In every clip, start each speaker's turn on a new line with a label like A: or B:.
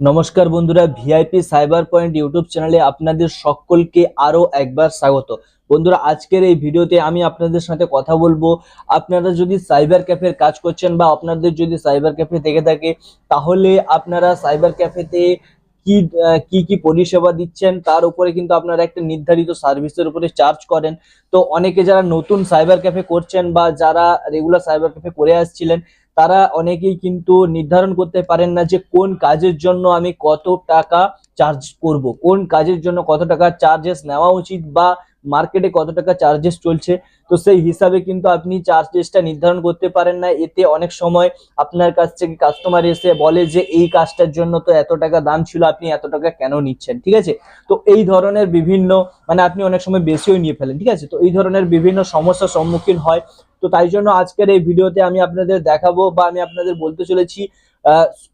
A: নমস্কার বন্ধুরা VIP cyber point YouTube চ্যানেলে আপনাদের সকলকে আরও একবার স্বাগত। বন্ধুরা, আজকের এই ভিডিওতে আমি আপনাদের সাথে কথা বলব। আপনারা যদি সাইবার ক্যাফের কাজ করছেন বা আপনাদের যদি সাইবার ক্যাফে থেকে থাকে, তাহলে আপনারা সাইবার ক্যাফেতে কি কি কি পরিষেবা দিচ্ছেন, তার উপরে কিন্তু আপনারা একটা নির্ধারিত সার্ভিসের উপরে চার্জ করেন। তো অনেকে যারা নতুন সাইবার ক্যাফে করছেন বা যারা রেগুলার সাইবার ক্যাফে করে আসছিলেন তারা অনেকেই কিন্তু নির্ধারণ করতে পারেন না যে কোন কাজের জন্য আমি কত টাকা চার্জ করব, কোন কাজের জন্য কত টাকা চার্জেস নেওয়া উচিত বা মার্কেটে কত টাকা চার্জেস চলছে। তো সেই হিসাবে কিন্তু আপনি চার্জেসটা নির্ধারণ করতে পারেন না। এতে অনেক সময় আপনার কাছ থেকে কাস্টমার এসে বলে যে, এই কাজটার জন্য তো এত টাকা দাম ছিল, আপনি এত টাকা কেন নিচ্ছেন? ঠিক আছে? তো এই ধরনের বিভিন্ন মানে আপনি অনেক সময় বেশিও নিয়ে ফেলেন, ঠিক আছে? তো এই ধরনের বিভিন্ন সমস্যার সম্মুখীন হয় তো তাই জন্য আজকের এই ভিডিওতে আমি আপনাদের দেখাবো বা আমি আপনাদের বলতে চলেছি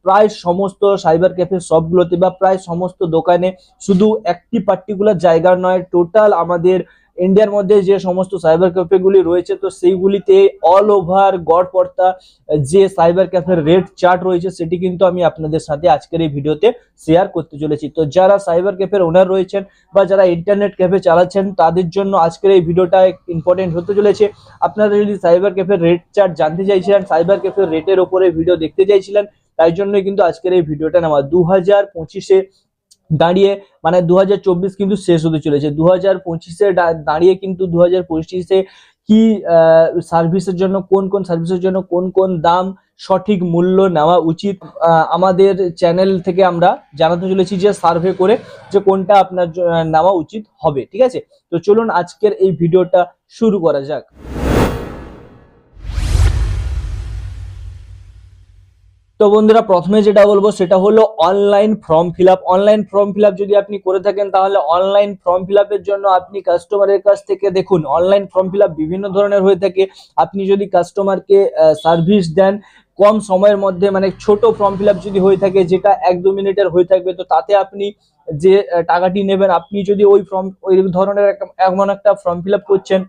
A: প্রায় সমস্ত সাইবার ক্যাফে সবগুলোতে বা প্রায় সমস্ত দোকানে শুধু একটি পার্টিকুলার জায়গা নয় টোটাল আমাদের ইন্ডিয়ার মধ্যে যে সমস্ত সাইবার ক্যাফেগুলি রয়েছে, তো সেইগুলিতে অল ওভার গড়পড়তা যে সাইবার ক্যাফের রেট চার্ট রয়েছে, সেটি কিন্তু আমি আপনাদের সাথে আজকের এই ভিডিওতে শেয়ার করতে চলেছি। তো যারা সাইবার ক্যাফের ওনার রয়েছেন বা যারা ইন্টারনেট ক্যাফে চালাচ্ছেন, তাদের জন্য আজকের এই ভিডিওটা ইম্পর্টেন্ট হতে চলেছে। আপনারা যদি সাইবার ক্যাফের রেট চার্ট জানতে চাইছিলেন সাইবার ক্যাফের রেটের ওপরে ভিডিও দেখতে চাইছিলেন, তাই জন্যই কিন্তু আজকের এই ভিডিওটা নেওয়া। দু হাজার পঁচিশে দাঁড়িয়ে মানে দু হাজার চব্বিশ কিন্তু শেষ হতে চলেছে। দু হাজার পঁচিশে দাঁড়িয়ে কিন্তু দু হাজার পঁচিশে কি সার্ভিসের জন্য, কোন কোন সার্ভিসের জন্য, কোন কোন দাম সঠিক মূল্য নেওয়া উচিত আমাদের চ্যানেল থেকে আমরা জানাতে চলেছি যে সার্ভে করে যে কোনটা আপনার নেওয়া উচিত হবে, ঠিক আছে? তো চলুন আজকের এই ভিডিওটা শুরু করা যাক। তো বন্ধুরা, প্রথমে যেটা বলব সেটা হলো online form fill up online form fill up যদি আপনি করে থাকেন, তাহলে অনলাইন ফর্ম ফিল জন্য আপনি কাস্টমারের কাছ থেকে দেখুন অনলাইন ফর্ম ফিল বিভিন্ন ধরনের হয়ে থাকে। আপনি যদি কাস্টমারকে সার্ভিস দেন, কম সময়ের মধ্যে মানে ছোট ফর্ম ফিল যদি হয়ে থাকে, যেটা এক দু মিনিটের হয়ে থাকবে, তো তাতে আপনি যে টাকাটি নেবেন, আপনি যদি ওই ফর্ম ওই ধরনের একটা- এমন একটা ফর্ম ফিল করছেন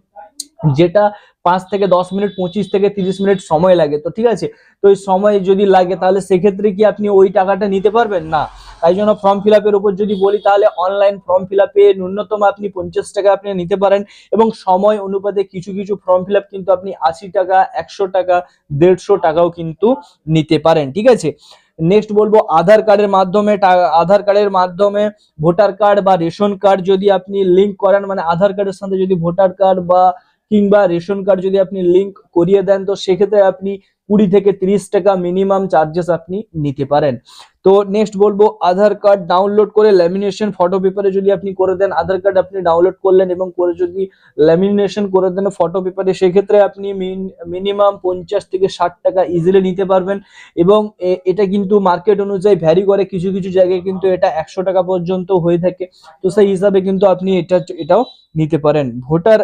A: যেটা পাঁচ থেকে দশ মিনিট, পঁচিশ থেকে তিরিশ মিনিট সময় লাগে। তো ঠিক আছে? তো এই সময় যদি লাগে, তাহলে সেক্ষেত্রে কি আপনি ওই টাকাটা নিতে পারবেন? না। তাই জন্য ফর্ম ফিল আপের উপর যদি বলি, তাহলে অনলাইন ফর্ম ফিল আপে ন্যূনতম আপনি পঞ্চাশ টাকা আপনি নিতে পারেন এবং সময় অনুপাতে কিছু কিছু ফর্ম ফিল আপ কিন্তু আপনি আশি টাকা, একশো টাকা, দেড়শো টাকাও কিন্তু নিতে পারেন। ঠিক আছে? নেক্সট বলব, আধার কার্ডের মাধ্যমে আধার কার্ডের মাধ্যমে ভোটার কার্ড বা রেশন কার্ড যদি আপনি লিঙ্ক করেন মানে আধার কার্ডের সাথে যদি ভোটার কার্ড বা কিংবা রেশন কার্ড যদি আপনি লিংক করিয়ে দেন তো সেক্ষেত্রে আপনি কুড়ি থেকে তিরিশ টাকা মিনিমাম চার্জেস আপনি নিতে পারেন। তো নেক্সট বলব আধার কার্ড ডাউনলোড করে ল্যামিনেশন ফটো পেপারে যদি আপনি করে দেন, আধার কার্ড আপনি ডাউনলোড করলেন এবং করে যদি ল্যামিনেশন করে দেন ফটো পেপারে সেক্ষেত্রে আপনি মিনিমাম পঞ্চাশ থেকে ষাট টাকা ইজিলি নিতে পারবেন এবং এটা কিন্তু মার্কেট অনুযায়ী ভ্যারি করে, কিছু কিছু জায়গায় কিন্তু এটা একশো টাকা পর্যন্ত হয়ে থাকে। তো সেই হিসাবে কিন্তু আপনি এটা, এটাও নিতে পারেন। ভোটার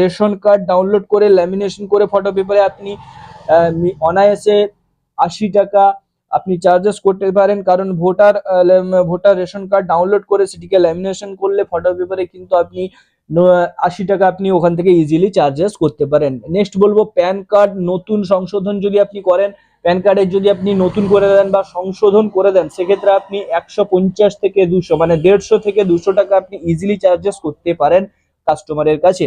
A: রেশন কার্ড ডাউনলোড করে ল্যামিনেশন করে ফটো পেপারে আপনি অনায়াসে আশি টাকা আপনি চার্জেস করতে পারেন, কারণ voter voter ration card download করে সেটিকে ল্যামিনেশন করলে ফটো পেপারে কিন্তু আপনি আশি টাকা আপনি ওখান থেকে ইজিলি চার্জেস করতে পারেন। নেক্সট বলব প্যান কার্ড নতুন সংশোধন যদি আপনি করেন প্যান কার্ডের যদি আপনি নতুন করে দেন বা সংশোধন করে দেন, সেক্ষেত্রে আপনি একশো পঞ্চাশ থেকে দুশো মানে দেড়শো থেকে দুশো টাকা আপনি ইজিলি চার্জেস করতে পারেন কাস্টমারের কাছে।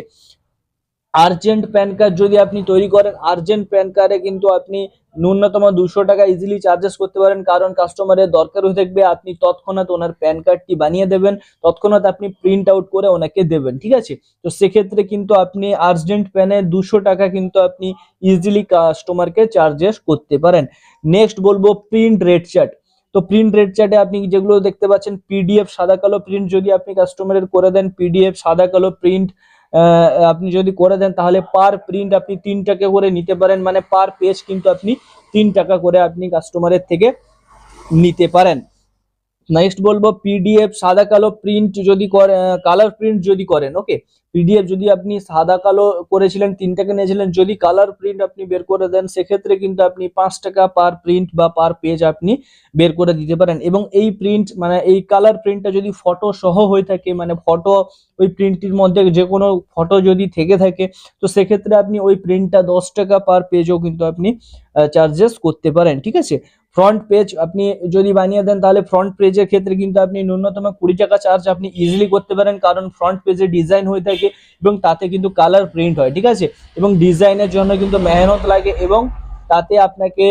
A: আর্জেন্ট প্যান কার্ড যদি আপনি তৈরি করেন আর্জেন্ট প্যান কার্ডে কিন্তু আপনি ন্যূনতম দুশো টাকা ইজিলি চার্জেস করতে পারেন, কারণ কাস্টমারের দরকার হয়ে থাকবে আপনি তৎক্ষণাৎ ওনার প্যান কার্ডটি বানিয়ে দেবেন, তৎক্ষণাৎ আপনি প্রিন্ট আউট করে ওনাকে দেবেন, ঠিক আছে? তো সেক্ষেত্রে কিন্তু আপনি আর্জেন্ট প্যানে দুশো টাকা কিন্তু আপনি ইজিলি কাস্টমারকে চার্জেস করতে পারেন। নেক্সট বলব প্রিন্ট রেড চার্ট তো প্রিন্ট রেড চার্টে আপনি যেগুলো দেখতে পাচ্ছেন পিডিএফ সাদা কালো প্রিন্ট যদি আপনি কাস্টমারের করে দেন পিডিএফ সাদা কালো প্রিন্ট আপনি যদি করে দেন, তাহলে পার প্রিন্ট আপনি তিন টাকা করে নিতে পারেন। মানে পার পেজ কিন্তু আপনি তিন টাকা করে আপনি কাস্টমারের থেকে নিতে পারেন। নেক্সট বলব পিডিএফ সাদা কালো প্রিন্ট যদি করে কালার প্রিন্ট যদি করেন ওকে পিডিএফ যদি আপনি সাদা কালো করেছিলেন তিন টাকা নিয়েছিলেন, যদি কালার প্রিন্ট আপনি বের করে দেন, সেক্ষেত্রে কিন্তু আপনি পাঁচ টাকা পার প্রিন্ট বা পার পেজ আপনি বের করে দিতে পারেন। এবং এই প্রিন্ট মানে এই কালার প্রিন্টটা যদি ফটো সহ হয়ে থাকে মানে ফটো ওই প্রিন্টটির মধ্যে যে কোনো ফটো যদি থেকে থাকে, তো সেক্ষেত্রে আপনি ওই প্রিন্টটা দশ টাকা পার পেজও কিন্তু আপনি চার্জেস করতে পারেন, ঠিক আছে? ফ্রন্ট পেজ আপনি যদি বানিয়ে দেন, তাহলে ফ্রন্ট পেজের ক্ষেত্রে কিন্তু আপনি ন্যূনতম কুড়ি টাকা চার্জ আপনি ইজিলি করতে পারেন, কারণ ফ্রন্ট পেজে ডিজাইন হয়ে থাকে এবং তাতে কিন্তু কালার প্রিন্ট হয়, ঠিক আছে? এবং ডিজাইনের জন্য কিন্তু মেহনত লাগে এবং তাতে আপনাকে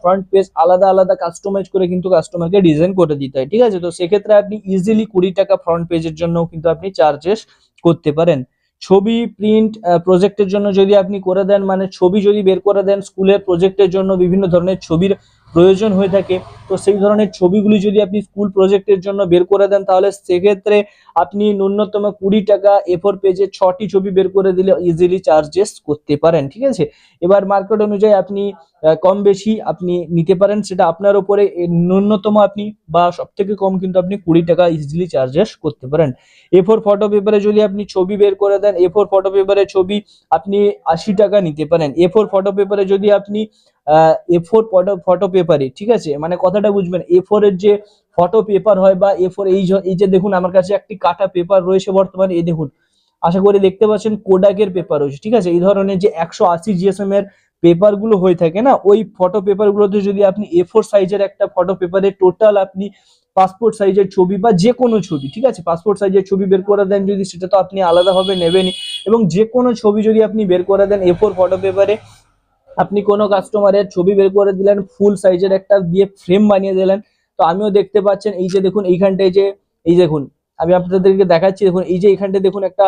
A: ফ্রন্ট পেজ আলাদা আলাদা কাস্টমাইজ করে কিন্তু কাস্টমারকে ডিজাইন করে দিতে হয়, ঠিক আছে? তো সেক্ষেত্রে আপনি ইজিলি কুড়ি টাকা ফ্রন্ট পেজের জন্য কিন্তু আপনি চার্জেস করতে পারেন। ছবি প্রিন্ট প্রজেক্টের জন্য যদি আপনি করে দেন মানে ছবি যদি বের করে দেন স্কুলের প্রজেক্টের জন্য বিভিন্ন ধরনের ছবির প্রয়োজন হয়ে থাকে। তো সেই ধরনের ছবিগুলি যদি আপনি স্কুল প্রজেক্টের জন্য বের করে দেন, তাহলে সেক্ষেত্রে আপনি ন্যূনতম কুড়ি টাকা এফোর পেজে ছটি ছবি বের করে দিলে ইজিলি চার্জেস করতে পারেন, ঠিক আছে? এবার মার্কেট অনুযায়ী আপনি কম বেশি আপনি নিতে পারেন, সেটা আপনার উপরে ন্যূনতম আপনি বা সব থেকে কম কিন্তু আপনি কুড়ি টাকা ইজিলি চার্জেস করতে পারেন। এ ফোর ফটো পেপারে যদি আপনি ছবি বের করে দেন এ ফোর ফটো পেপারে ছবি আপনি আশি টাকা নিতে পারেন। এ ফোর ফটো পেপারে যদি আপনি এ ফোর ফটো ফটো পেপারে ঠিক আছে? মানে কথাটা বুঝবেন। এ ফোর এর যে ফটো পেপার হয় বা এ ফোর এই এই যে দেখুন, আমার কাছে একটি কাটা পেপার রয়েছে বর্তমানে এ দেখুন। আশা করি দেখতে পাচ্ছেন কোডাকের পেপার রয়েছে, ঠিক আছে? এই ধরনের যে একশো আশি জিএসএম এর পেপারগুলো হয়ে থাকে না, ওই ফটো পেপার গুলোতে যদি আপনি এ ফোর সাইজের একটা ফটো পেপারে টোটাল আপনি পাসপোর্ট সাইজের ছবি বা যে কোনো ছবি, ঠিক আছে? পাসপোর্ট সাইজের ছবি বের করে দেন যদি, সেটা তো আপনি আলাদাভাবে নেবেনই। এবং যে কোনো ছবি যদি আপনি বের করে দেন এ ফোর ফটো পেপারে আপনি কোনো কাস্টমারের ছবি বের করে দিলেন ফুল সাইজের একটা দিয়ে ফ্রেম বানিয়ে দিলেন, তো আমিও দেখতে পাচ্ছেন, এই যে দেখুন, এইখানটায় যে, এই দেখুন, আমি আপনাদেরকে দেখাচ্ছি, দেখুন, এই যে এখানটায় দেখুন একটা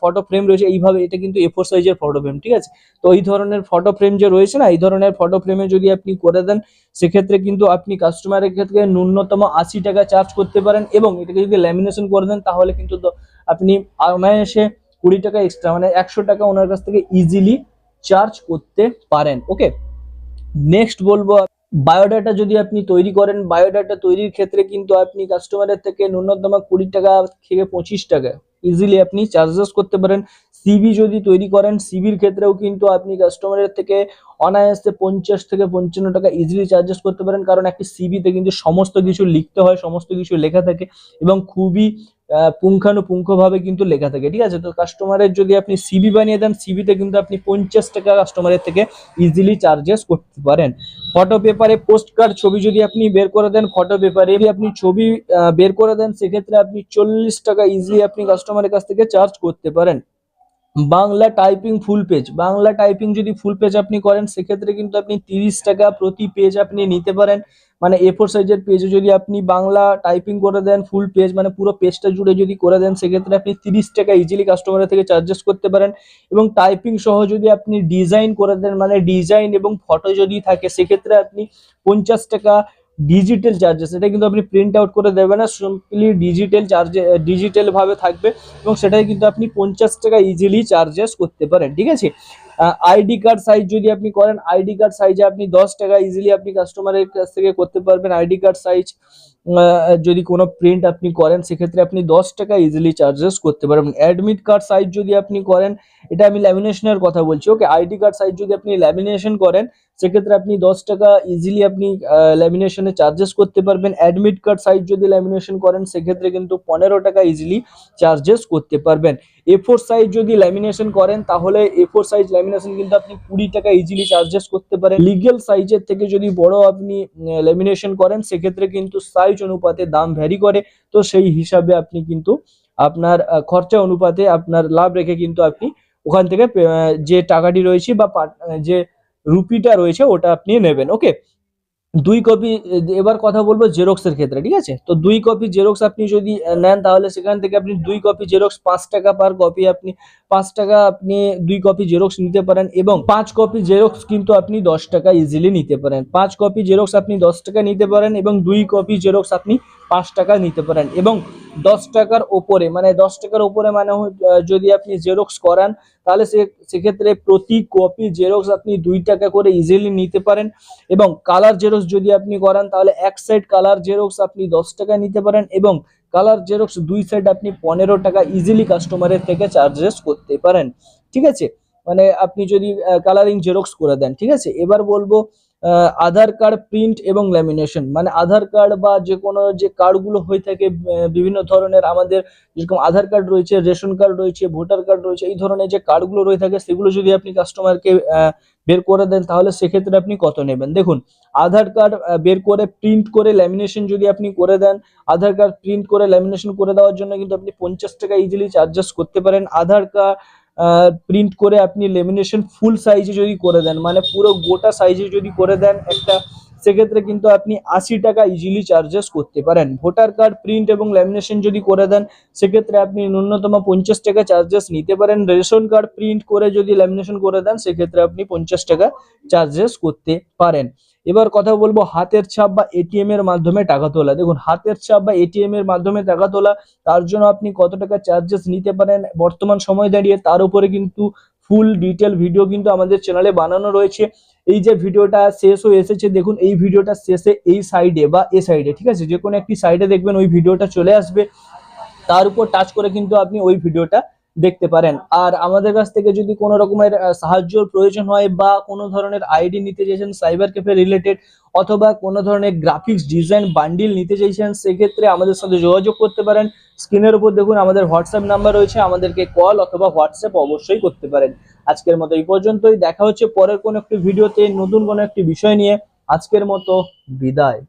A: ফটো ফ্রেম রয়েছে, এইভাবে এটা কিন্তু এ ফোর সাইজের ফটো ফ্রেম ঠিক আছে? তো এই ধরনের ফটো ফ্রেম যে রয়েছে না, এই ধরনের ফটো ফ্রেমে যদি আপনি করে দেন, সেক্ষেত্রে কিন্তু আপনি কাস্টমারের ক্ষেত্রে ন্যূনতম আশি টাকা চার্জ করতে পারেন এবং এটাকে যদি ল্যামিনেশন করে দেন, তাহলে কিন্তু আপনি অনায়াসে কুড়ি টাকা এক্সট্রা মানে একশো টাকা ওনার কাছ থেকে ইজিলি চার্জ করতে পারেন। ওকে নেক্সট বলব বায়োডাটা যদি আপনি তৈরি করেন বায়োডাটা তৈরির ক্ষেত্রে কিন্তু আপনি কাস্টমারের থেকে ন্যূনতম কুড়ি টাকা থেকে পঁচিশ টাকা ইজিলি আপনি চার্জেস করতে পারেন। সিবি যদি তৈরি করেন সিবির ক্ষেত্রেও কিন্তু আপনি কাস্টমারের থেকে অনায়াসে পঞ্চাশ থেকে পঞ্চান্ন টাকা ইজিলি চার্জেস করতে পারেন। কারণ একটি সিবিতে কিন্তু সমস্ত কিছু লিখতে হয়, সমস্ত কিছু লেখা থাকে এবং খুবই পুঙ্খানুপুঙ্খভাবে কিন্তু লেখা থাকে, ঠিক আছে? তো কাস্টমারের যদি আপনি সিবি বানিয়ে দেন সিবিতে কিন্তু আপনি পঞ্চাশ টাকা কাস্টমারের থেকে ইজিলি চার্জেস করতে পারেন। ফটো পেপারে পোস্ট কার্ড ছবি যদি আপনি বের করে দেন ফটো পেপারে আপনি ছবি বের করে দেন, সেক্ষেত্রে আপনি চল্লিশ টাকা ইজিলি আপনি কাস্টমারের কাছ থেকে চার্জ করতে পারেন। Bangla typing full page Bangla typing যদি ফুল পেজ আপনি করেন, সেক্ষেত্রে কিন্তু আপনি তিরিশ টাকা প্রতি পেজ আপনি নিতে পারেন। মানে এ ফোর সাইজের পেজে যদি আপনি বাংলা টাইপিং করে দেন ফুল পেজ মানে পুরো পেজটা জুড়ে যদি করে দেন, সেক্ষেত্রে আপনি তিরিশ টাকা ইজিলি কাস্টমারের থেকে চার্জেস করতে পারেন। এবং টাইপিং সহ যদি আপনি ডিজাইন করে দেন মানে ডিজাইন এবং ফটো যদি থাকে, সেক্ষেত্রে আপনি পঞ্চাশ টাকা ডিজিটাল চার্জেস এটা কিন্তু আপনি প্রিন্ট আউট করে দেবেন না সিম্পলি ডিজিটাল চার্জে ডিজিটালভাবে থাকবে এবং সেটাই কিন্তু আপনি পঞ্চাশ টাকা ইজিলি চার্জেস করতে পারেন, ঠিক আছে? আইডি কার্ড সাইজ যদি আপনি করেন আইডি কার্ড সাইজে আপনি দশ টাকা ইজিলি আপনি কাস্টমারের কাছ থেকে করতে পারবেন আইডি কার্ড সাইজ যদি কোনো প্রিন্ট আপনি করেন, সেক্ষেত্রে আপনি দশ টাকা ইজিলি চার্জেস করতে পারবেন অ্যাডমিট কার্ড সাইজ যদি আপনি করেন, এটা আমি ল্যামিনেশনের কথা বলছি ওকে আইডি কার্ড সাইজ যদি আপনি ল্যামিনেশন করেন, সেক্ষেত্রে আপনি দশ টাকা ইজিলি আপনি ল্যামিনেশনে চার্জেস করতে পারবেন। অ্যাডমিট কার্ড সাইজ যদি ল্যামিনেশন করেন, সেক্ষেত্রে কিন্তু পনেরো টাকা ইজিলি চার্জেস করতে পারবেন। এ ফোর সাইজ যদি ল্যামিনেশন করেন, তাহলে এ ফোর সাইজ ল্যামিনেশন কিন্তু আপনি কুড়ি টাকা ইজিলি চার্জেস করতে পারেন। লিগেল সাইজের থেকে যদি বড় আপনি ল্যামিনেশন করেন, সেক্ষেত্রে কিন্তু সাইজ অনুপাতে দাম ভ্যারি করে, তো সেই হিসাবে আপনি কিন্তু আপনার খরচা অনুপাতে আপনার লাভ রেখে কিন্তু আপনি ওখান থেকে যে টাকাটি রয়েছে বা যে রুপিটা রয়েছে ওটা আপনি নেবেন ওকে দুই কপি এবার কথা বলব জেরক্সের ক্ষেত্রে, ঠিক আছে? তো দুই কপি জেরক্স আপনি যদি নেন, তাহলে সেখান থেকে আপনি দুই কপি জেরক্স পাঁচ টাকা পার কপি আপনি পাঁচ টাকা আপনি দুই কপি জেরক্স নিতে পারেন এবং পাঁচ কপি জেরক্স কিন্তু আপনি দশ টাকা ইজিলি নিতে পারেন। পাঁচ কপি জেরক্স আপনি দশ টাকা নিতে পারেন এবং দুই কপি জেরক্স আপনি পাঁচ টাকা নিতে পারেন এবং দশ টাকার ওপরে মানে দশ টাকার ওপরে মানে যদি আপনি জেরক্স করান, তাহলে সে, সেক্ষেত্রে প্রতি কপি জেরক্স আপনি দুই টাকা করে ইজিলি নিতে পারেন এবং কালার জেরক্স যদি আপনি করান, তাহলে এক সাইড কালার জেরক্স আপনি দশ টাকা নিতে পারেন এবং কালার জেরক্স দুই সাইড আপনি পনেরো টাকা ইজিলি কাস্টমারের থেকে চার্জেস করতে পারেন। ঠিক আছে? মানে আপনি যদি কালারিং জেরক্স করে দেন, ঠিক আছে? এবার বলব আধার কার্ড প্রিন্ট এবং ল্যামিনেশন মানে আধার কার্ড বা যে কোনো যে কার্ডগুলো হয়ে থাকে বিভিন্ন ধরনের আমাদের যেরকম আধার কার্ড রয়েছে, রেশন কার্ড রয়েছে, ভোটার কার্ড রয়েছে, এই ধরনের যে কার্ডগুলো রয়ে থাকে, সেগুলো যদি আপনি কাস্টমারকে বের করে দেন, তাহলে সেক্ষেত্রে আপনি কত নেবেন? দেখুন, আধার কার্ড বের করে প্রিন্ট করে ল্যামিনেশন যদি আপনি করে দেন, আধার কার্ড প্রিন্ট করে ল্যামিনেশন করে দেওয়ার জন্য কিন্তু আপনি পঞ্চাশ টাকা ইজিলি চার্জেস করতে পারেন। আধার কার্ড প্রিন্ট করে আপনি লেমিনেশন ফুল সাইজে যদি করে দেন মানে পুরো গোটা সাইজে যদি করে দেন, একটা সেক্ষেত্রে কিন্তু আপনি আশি টাকা ইজিলি চার্জেস করতে পারেন। ভোটার কার্ড প্রিন্ট এবং ল্যামিনেশন যদি করে দেন, সেক্ষেত্রে আপনি ন্যূনতম পঞ্চাশ টাকা চার্জেস নিতে পারেন। রেশন কার্ড প্রিন্ট করে যদি ল্যামিনেশন করে দেন, সেক্ষেত্রে আপনি পঞ্চাশ টাকা চার্জেস করতে পারেন। এবার কথা বলব হাতের ছাপ বা এটিএম এর মাধ্যমে টাকা তোলা। দেখুন, হাতের ছাপ বা এটিএম এর মাধ্যমে টাকা তোলা, তার জন্য আপনি কত টাকা চার্জেস নিতে পারেন বর্তমান সময় দাঁড়িয়ে, তার উপরে কিন্তু ফুল ডিটেল ভিডিও কিন্তু আমাদের চ্যানেলে বানানো রয়েছে। এই যে ভিডিওটা শেষ হয়ে এসেছে, দেখুন, এই ভিডিওটা শেষে এই সাইডে বা এ সাইডে ঠিক আছে? যে কোনো একটি সাইডে দেখবেন ওই ভিডিওটা চলে আসবে। তার উপর টাচ করে কিন্তু আপনি ওই ভিডিওটা দেখতে পারেন। আর আমাদের কাছ থেকে যদি কোনো রকমের সাহায্যর প্রয়োজন হয় বা কোনো ধরনের আইডি নিতে চাইছেন সাইবার ক্যাফে রিলেটেড অথবা কোনো ধরনের গ্রাফিক্স ডিজাইন বান্ডিল নিতে চাইছেন, সেক্ষেত্রে আমাদের সাথে যোগাযোগ করতে পারেন। স্ক্রিনের উপর দেখুন, আমাদের হোয়াটসঅ্যাপ নাম্বার রয়েছে, আমাদেরকে কল অথবা হোয়াটসঅ্যাপ অবশ্যই করতে পারেন। আজকের মতো এই পর্যন্তই, দেখা হচ্ছে পরের কোনো একটি ভিডিওতে নতুন কোনো একটি বিষয় নিয়ে। আজকের মতো বিদায়।